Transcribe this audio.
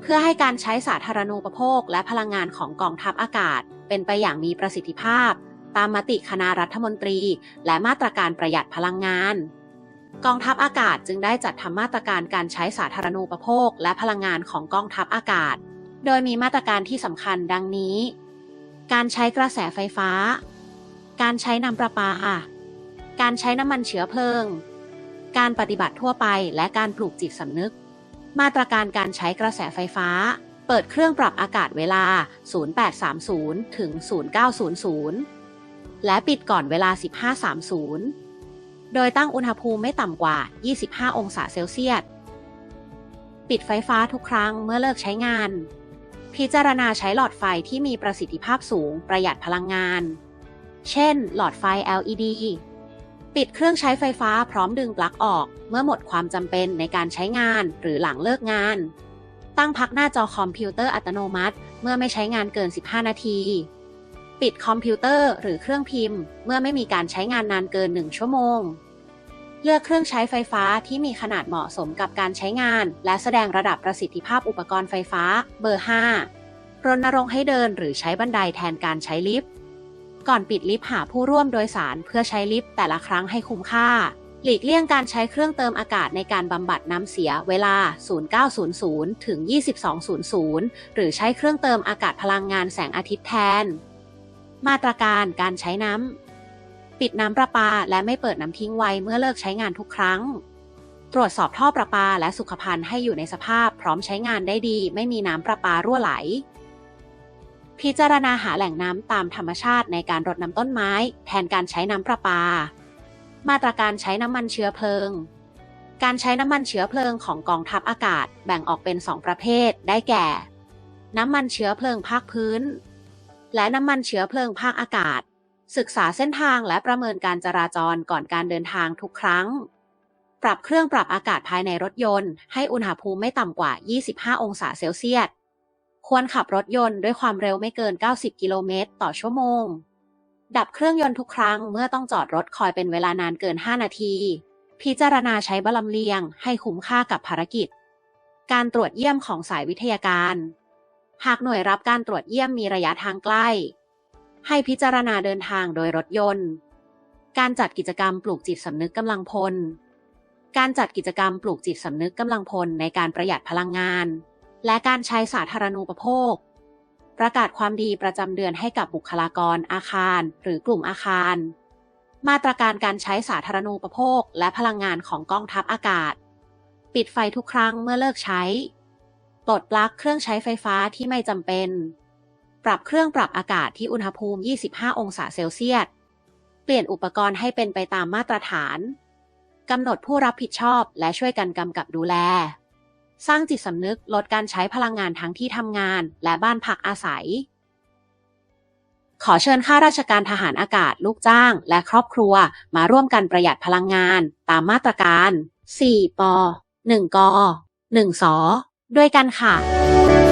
เพื่อให้การใช้สาธารณูปโภคและพลังงานของกองทัพอากาศ เป็นไปอย่างมีประสิทธิภาพ ตามมติคณะรัฐมนตรี และมาตรการประหยัดพลังงาน กองทัพอากาศจึงได้จัดทำมาตรการการใช้สาธารณูปโภคและพลังงานของกองทัพอากาศ โดยมีมาตรการที่สำคัญดังนี้ การใช้กระแสไฟฟ้า การใช้น้ำประปา การใช้น้ำมันเชื้อเพลิง การปฏิบัติทั่วไปและการปลูกจิตสำนึก มาตรการการใช้กระแสไฟฟ้า เปิดเครื่องปรับอากาศเวลา 0830 ถึง 0900 และปิดก่อนเวลา 1530 โดยตั้งอุณหภูมิไม่ต่ำกว่า 25 องศาเซลเซียส ปิดไฟฟ้าทุกครั้งเมื่อเลิกใช้งาน พิจารณาใช้หลอดไฟที่มีประสิทธิภาพสูงประหยัดพลังงาน เช่น หลอดไฟ LED ปิดเครื่องใช้ไฟฟ้าพร้อมดึงปลั๊กออก เมื่อหมดความจำเป็นในการใช้งานหรือหลังเลิกงาน ตั้งพักหน้าจอคอมพิวเตอร์อัตโนมัติ เมื่อไม่ใช้งานเกิน 15 นาที ปิดคอมพิวเตอร์หรือเครื่องพิมพ์ เมื่อไม่มีการใช้งานนานเกิน 1 ชั่วโมง เลือกเครื่องใช้ไฟฟ้าที่มีขนาดเหมาะสมกับการใช้งาน และแสดงระดับประสิทธิภาพอุปกรณ์ไฟฟ้า เบอร์ 5รณรงค์ให้เดินหรือใช้บันไดแทนการใช้ลิฟต์ ก่อนปิดลิฟต์หาผู้ร่วมโดยสารเพื่อใช้ลิฟต์แต่ละครั้งให้คุ้มค่า หลีกเลี่ยงการใช้เครื่องเติมอากาศในการบำบัดน้ำเสียเวลา 0900 ถึง 2200 หรือใช้เครื่องเติมอากาศพลังงานแสงอาทิตย์แทน มาตรการการใช้น้ำ ปิดน้ำประปาและไม่เปิดน้ำทิ้งไว้เมื่อเลิกใช้งานทุกครั้ง ตรวจสอบท่อประปาและสุขภัณฑ์ให้อยู่ในสภาพพร้อมใช้งานได้ดี ไม่มีน้ำประปารั่วไหล พิจารณาหาแหล่งน้ำตามธรรมชาติในการรดน้ำต้นไม้ แทนการใช้น้ำประปา มาตรการใช้น้ำมันเชื้อเพลิง การใช้น้ำมันเชื้อเพลิงของกองทัพอากาศแบ่งออกเป็น2ประเภท ได้แก่ น้ำมันเชื้อเพลิงภาคพื้น และน้ำมันเชื้อเพลิงภาคอากาศ ศึกษาเส้นทางและประเมินการจราจรก่อนการเดินทางทุกครั้ง ปรับเครื่องปรับอากาศภายในรถยนต์ ให้อุณหภูมิไม่ต่ำกว่า 25 องศาเซลเซียส ควรขับรถยนต์ด้วยความเร็วไม่เกิน 90 กิโลเมตรต่อชั่วโมง ดับเครื่องยนต์ทุกครั้งเมื่อต้องจอดรถคอยเป็นเวลานานเกิน 5 นาที พิจารณาใช้บลำเลียงให้คุ้มค่ากับภารกิจ การตรวจเยี่ยมของสายวิทยาการ หากหน่วยรับการตรวจเยี่ยมมีระยะทางใกล้ ให้พิจารณาเดินทางโดยรถยนต์ การจัดกิจกรรมปลูกจิตสำนึกกำลังพล การจัดกิจกรรมปลูกจิตสำนึกกำลังพลในการประหยัดพลังงาน และการใช้สาธารณูปโภค ประกาศความดีประจำเดือนให้กับบุคลากรอาคาร หรือกลุ่มอาคาร มาตรการการใช้สาธารณูปโภคและพลังงานของกองทัพอากาศ ปิดไฟทุกครั้งเมื่อเลิกใช้ปลดปลั๊กเครื่องใช้ไฟฟ้าที่ไม่จำเป็น ปรับเครื่องปรับอากาศที่อุณหภูมิ 25 องศาเซลเซียส เปลี่ยนอุปกรณ์ให้เป็นไปตามมาตรฐาน กำหนดผู้รับผิดชอบและช่วยกันกำกับดูแล สร้างจิตสำนึกลดการใช้พลังงานทั้งที่ทำงาน และบ้านพักอาศัย ขอเชิญข้าราชการทหารอากาศ ลูกจ้าง และครอบครัวมาร่วมกันประหยัดพลังงาน ตามมาตรการ 4 ป 1 ก 1 ส ด้วยกันค่ะ